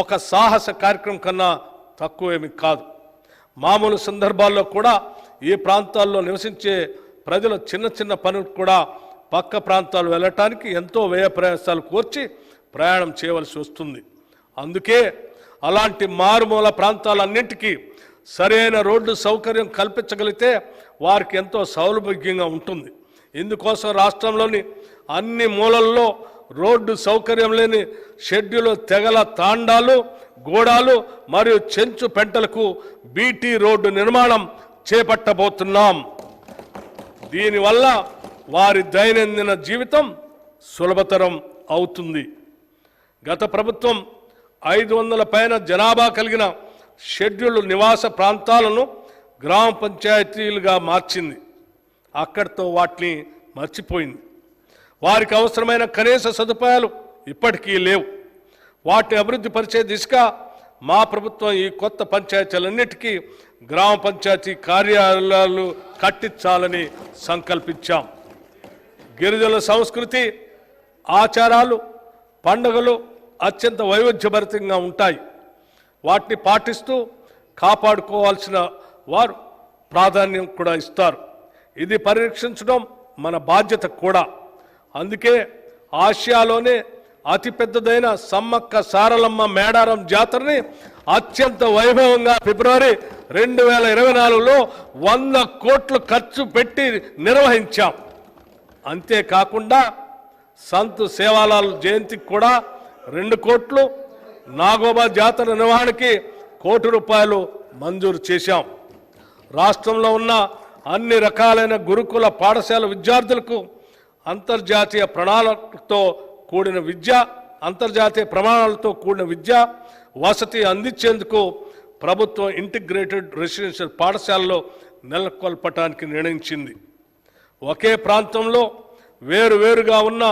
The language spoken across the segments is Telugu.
ఒక సాహస కార్యక్రమం కన్నా తక్కువేమి కాదు. మామూలు సందర్భాల్లో కూడా ఈ ప్రాంతాల్లో నివసించే ప్రజలు చిన్న చిన్న పనులు కూడా పక్క ప్రాంతాలు వెళ్ళటానికి ఎంతో వ్యయ ప్రయాసాలు కోర్చి ప్రయాణం చేయవలసి వస్తుంది. అందుకే అలాంటి మారుమూల ప్రాంతాలన్నింటికీ సరైన రోడ్డు సౌకర్యం కల్పించగలిగితే వారికి ఎంతో సౌలభ్యంగా ఉంటుంది. ఇందుకోసం రాష్ట్రంలోని అన్ని మూలల్లో రోడ్డు సౌకర్యం లేని షెడ్యూల్ తెగల తాండాలు గోడాలు మరియు చెంచు పెంటలకు బీటీ రోడ్డు నిర్మాణం చేపట్టబోతున్నాం. దీనివల్ల వారి దైనందిన జీవితం సులభతరం అవుతుంది. గత ప్రభుత్వం ఐదు వందల పైన జనాభా కలిగిన షెడ్యూల్ నివాస ప్రాంతాలను గ్రామ పంచాయతీలుగా మార్చింది. అక్కడితో వాటిని మర్చిపోయింది. వారికి అవసరమైన కనీస సదుపాయాలు ఇప్పటికీ లేవు. వాటిని అభివృద్ధి పరిచే దిశగా మా ప్రభుత్వం ఈ కొత్త పంచాయతీలన్నిటికీ గ్రామ పంచాయతీ కార్యాలయాలు కట్టించాలని సంకల్పించాం. గిరిజనుల సంస్కృతి ఆచారాలు పండుగలు అత్యంత వైవిధ్యభరితంగా ఉంటాయి. వాటిని పాటిస్తూ కాపాడుకోవాల్సిన వారు ప్రాధాన్యం కూడా ఇస్తారు. ఇది పరిరక్షించడం మన బాధ్యత కూడా. అందుకే ఆసియాలోనే అతిపెద్దదైన సమ్మక్క సారలమ్మ మేడారం జాతరని అత్యంత వైభవంగా ఫిబ్రవరి రెండు వేల ఇరవై నాలుగులో వంద కోట్లు ఖర్చు పెట్టి నిర్వహించాం. అంతేకాకుండా సంత్ సేవాలాల్ జయంతికి కూడా రెండు కోట్లు నాగోబా జాతర నిర్వహణకి కోటి రూపాయలు మంజూరు చేశాం. రాష్ట్రంలో ఉన్న అన్ని రకాలైన గురుకుల పాఠశాల విద్యార్థులకు అంతర్జాతీయ ప్రణాళికతో కూడిన విద్య అంతర్జాతీయ ప్రమాణాలతో కూడిన విద్య వసతి అందించేందుకు ప్రభుత్వం ఇంటిగ్రేటెడ్ రెసిడెన్షియల్ పాఠశాలలో నెలకొల్పటానికి నిర్ణయించింది. ఒకే ప్రాంతంలో వేరు వేరుగా ఉన్న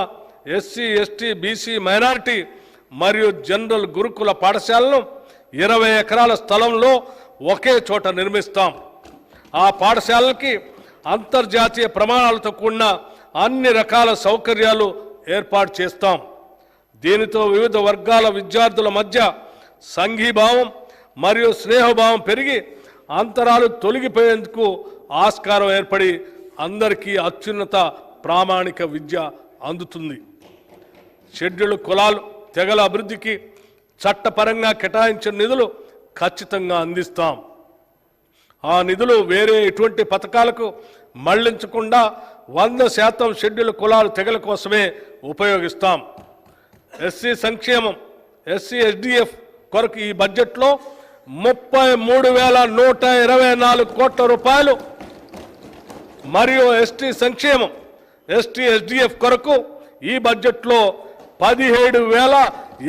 ఎస్సీ ఎస్టీ బీసీ మైనారిటీ మరియు జనరల్ గురుకుల పాఠశాలను ఇరవై ఎకరాల స్థలంలో ఒకే చోట నిర్మిస్తాం. ఆ పాఠశాలకి అంతర్జాతీయ ప్రమాణాలతో కూడిన అన్ని రకాల సౌకర్యాలు ఏర్పాటు చేస్తాం. దీనితో వివిధ వర్గాల విద్యార్థుల మధ్య సంఘీభావం మరియు స్నేహభావం పెరిగి అంతరాలు తొలగిపోయేందుకు ఆస్కారం ఏర్పడి అందరికీ అత్యున్నత ప్రామాణిక విద్య అందుతుంది. షెడ్యూల్ కులాలు తెగల అభివృద్ధికి చట్టపరంగా కేటాయించిన నిధులు ఖచ్చితంగా అందిస్తాం. ఆ నిధులు వేరే ఎటువంటి పథకాలకు మళ్ళించకుండా వంద శాతం షెడ్యూల్ కులాలు తెగల కోసమే ఉపయోగిస్తాం. ఎస్సీ సంక్షేమం ఎస్సీ ఎస్డిఎఫ్ కొరకు ఈ బడ్జెట్లో ముప్పై మూడు వేల నూట ఇరవై నాలుగు కోట్ల రూపాయలు. మరియు ఎస్టీ సంక్షేమం ఎస్టీ ఎస్డిఎఫ్ కొరకు ఈ బడ్జెట్లో పదిహేడు వేల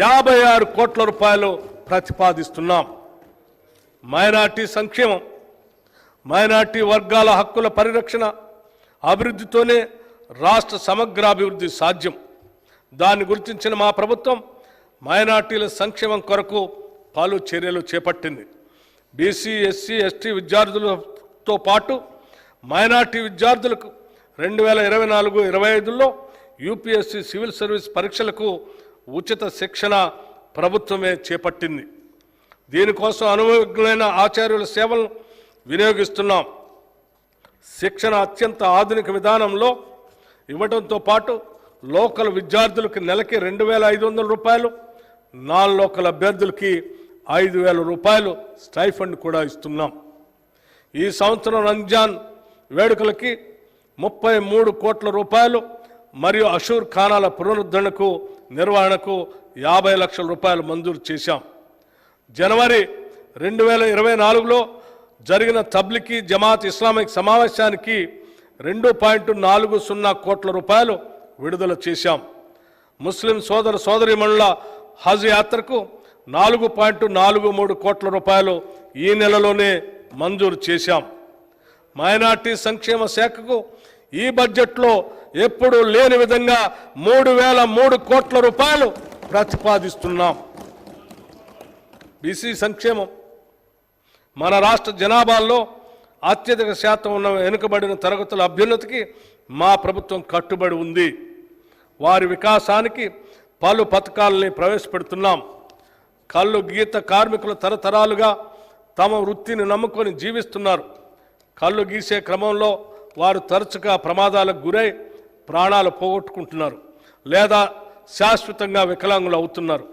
యాభై ఆరు కోట్ల రూపాయలు ప్రతిపాదిస్తున్నాం. మైనార్టీ సంక్షేమం మైనార్టీ వర్గాల హక్కుల పరిరక్షణ అభివృద్ధితోనే రాష్ట్ర సమగ్రాభివృద్ధి సాధ్యం. దాన్ని గుర్తించిన మా ప్రభుత్వం మైనార్టీల సంక్షేమం కొరకు పలు చర్యలు చేపట్టింది. బీసీ ఎస్సీ ఎస్టీ విద్యార్థులతో పాటు మైనార్టీ విద్యార్థులకు రెండు వేల ఇరవై నాలుగు ఇరవై ఐదులో యూపీఎస్సీ సివిల్ సర్వీస్ పరీక్షలకు ఉచిత శిక్షణ ప్రభుత్వమే చేపట్టింది. దీనికోసం అనుభవజ్ఞులైన ఆచార్యుల సేవలను వినియోగిస్తున్నాం. శిక్షణ అత్యంత ఆధునిక విధానంలో ఇవ్వడంతో పాటు లోకల్ విద్యార్థులకు నెలకి రెండు వేల ఐదు వందల రూపాయలు నాన్ లోకల్ అభ్యర్థులకి ఐదు వేల రూపాయలు స్టైఫండ్ కూడా ఇస్తున్నాం. ఈ సంవత్సరం రంజాన్ వేడుకలకి ముప్పై మూడు కోట్ల రూపాయలు మరియు అషూర్ ఖానాల పునరుద్ధరణకు నిర్వహణకు యాభై లక్షల రూపాయలు మంజూరు చేశాం. జనవరి రెండు వేల ఇరవై నాలుగులో జరిగిన తబ్లికి జమాత్ ఇస్లామిక్ సమావేశానికి రెండు పాయింట్ నాలుగు సున్నా కోట్ల రూపాయలు విడుదల చేశాం. ముస్లిం సోదర సోదరిమణుల హజ్ యాత్రకు నాలుగు పాయింట్ నాలుగు మూడు కోట్ల రూపాయలు ఈ నెలలోనే మంజూరు చేశాం. మైనార్టీ సంక్షేమ శాఖకు ఈ బడ్జెట్లో ఎప్పుడూ లేని విధంగా మూడు వేల మూడు కోట్ల రూపాయలు ప్రతిపాదిస్తున్నాం. బీసీ సంక్షేమం మన రాష్ట్ర జనాభాలో అత్యధిక శాతం ఉన్న వెనుకబడిన తరగతుల అభ్యున్నతికి మా ప్రభుత్వం కట్టుబడి ఉంది. వారి వికాసానికి పలు పథకాలని ప్రవేశపెడుతున్నాం. కళ్ళు గీత కార్మికులు తరతరాలుగా తమ వృత్తిని నమ్ముకొని జీవిస్తున్నారు. కళ్ళు గీసే క్రమంలో వారు తరచుగా ప్రమాదాలకు గురై ప్రాణాలు పోగొట్టుకుంటున్నారు లేదా శాశ్వతంగా వికలాంగులు అవుతున్నారు.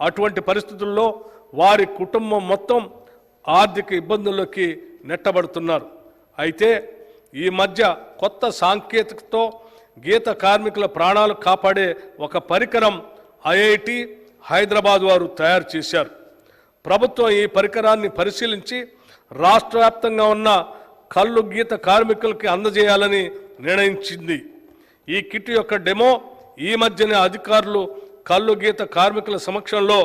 అటువంటి పరిస్థితుల్లో వారి కుటుంబం మొత్తం ఆర్థిక ఇబ్బందుల్లోకి నెట్టబడుతున్నారు. అయితే ఈ మధ్య కొత్త సాంకేతికతో గీత కార్మికుల ప్రాణాలు కాపాడే ఒక పరికరం ఐఐటి హైదరాబాద్ వారు తయారు చేశారు. ప్రభుత్వం ఈ పరికరాన్ని పరిశీలించి రాష్ట్ర వ్యాప్తంగా ఉన్న కళ్ళు గీత కార్మికులకి అందజేయాలని నిర్ణయించింది. ఈ కిట్ యొక్క డెమో ఈ మధ్యనే అధికారులు కళ్ళు గీత కార్మికుల సమక్షంలో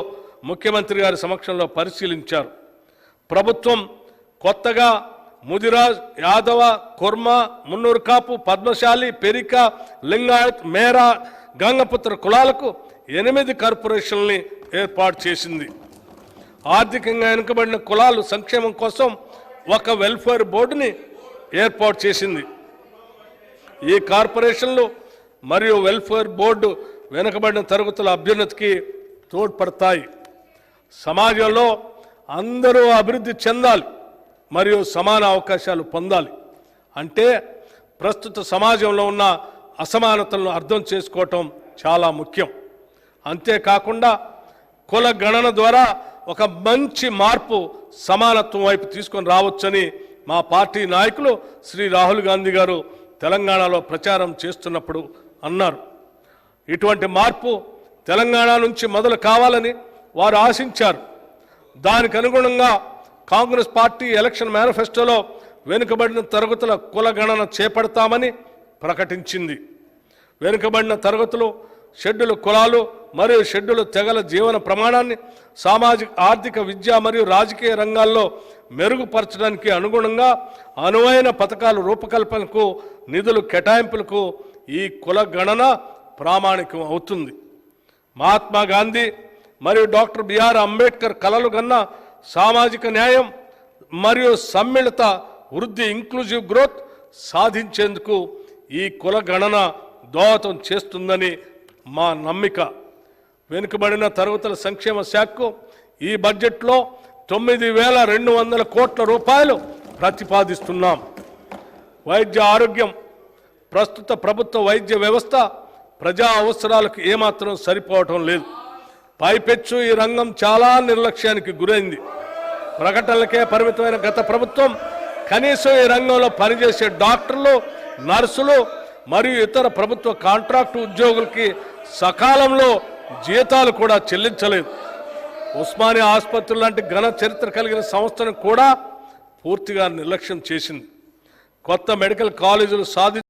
ముఖ్యమంత్రి గారి సమక్షంలో పరిశీలించారు. ప్రభుత్వం కొత్తగా ముదిరాజ్ యాదవ కుర్మ మున్నూరు కాపు పద్మశాలి పెరిక లింగాయత్ మేరా గంగపుత్ర కులాలకు ఎనిమిది కార్పొరేషన్లని ఏర్పాటు చేసింది. ఆర్థికంగా వెనుకబడిన కులాలు సంక్షేమం కోసం ఒక వెల్ఫేర్ బోర్డుని ఏర్పాటు చేసింది. ఈ కార్పొరేషన్లు మరియు వెల్ఫేర్ బోర్డు వెనుకబడిన తరగతుల అభ్యున్నతికి తోడ్పడతాయి. సమాజంలో అందరూ అభివృద్ధి చెందాలి మరియు సమాన అవకాశాలు పొందాలి. అంటే ప్రస్తుత సమాజంలో ఉన్న అసమానతలను అర్థం చేసుకోవటం చాలా ముఖ్యం. అంతేకాకుండా కుల గణన ద్వారా ఒక మంచి మార్పు సమానత్వం వైపు తీసుకొని రావచ్చని మా పార్టీ నాయకులు శ్రీ రాహుల్ గాంధీ గారు తెలంగాణలో ప్రచారం చేస్తున్నప్పుడు అన్నారు. ఇటువంటి మార్పు తెలంగాణ నుంచి మొదలు కావాలని వారు ఆశించారు. దానికి అనుగుణంగా కాంగ్రెస్ పార్టీ ఎలక్షన్ మేనిఫెస్టోలో వెనుకబడిన తరగతుల కులగణన చేపడతామని ప్రకటించింది. వెనుకబడిన తరగతులు షెడ్యూల్ కులాలు మరియు షెడ్యూల్ తెగల జీవన ప్రమాణాన్ని సామాజిక ఆర్థిక విద్య మరియు రాజకీయ రంగాల్లో మెరుగుపరచడానికి అనుగుణంగా అనువైన పథకాలు రూపకల్పనకు నిధులు కేటాయింపులకు ఈ కుల గణన ప్రామాణికం అవుతుంది. మహాత్మా గాంధీ మరియు డాక్టర్ బిఆర్ అంబేద్కర్ కలలు కన్న సామాజిక న్యాయం మరియు సమ్మిళిత వృద్ధి ఇంక్లూజివ్ గ్రోత్ సాధించేందుకు ఈ కుల గణన దోహదం చేస్తుందని మా నమ్మిక. వెనుకబడిన తరగతుల సంక్షేమ శాఖకు ఈ బడ్జెట్లో తొమ్మిది వేల రెండు వందల కోట్ల రూపాయలు ప్రతిపాదిస్తున్నాం. వైద్య ఆరోగ్యం ప్రస్తుత ప్రభుత్వ వైద్య వ్యవస్థ ప్రజా అవసరాలకు ఏమాత్రం సరిపోవటం లేదు. పైపెచ్చు ఈ రంగం చాలా నిర్లక్ష్యానికి గురైంది. ప్రకటనలకే పరిమితమైన గత ప్రభుత్వం కనీసం ఈ రంగంలో పనిచేసే డాక్టర్లు నర్సులు మరియు ఇతర ప్రభుత్వ కాంట్రాక్టు ఉద్యోగులకి సకాలంలో జీతాలు కూడా చెల్లించలేదు. ఉస్మానియా ఆసుపత్రి లాంటి ఘన చరిత్ర కలిగిన సంస్థను కూడా పూర్తిగా నిర్లక్ష్యం చేసింది. కొత్త మెడికల్ కాలేజీలు సాధి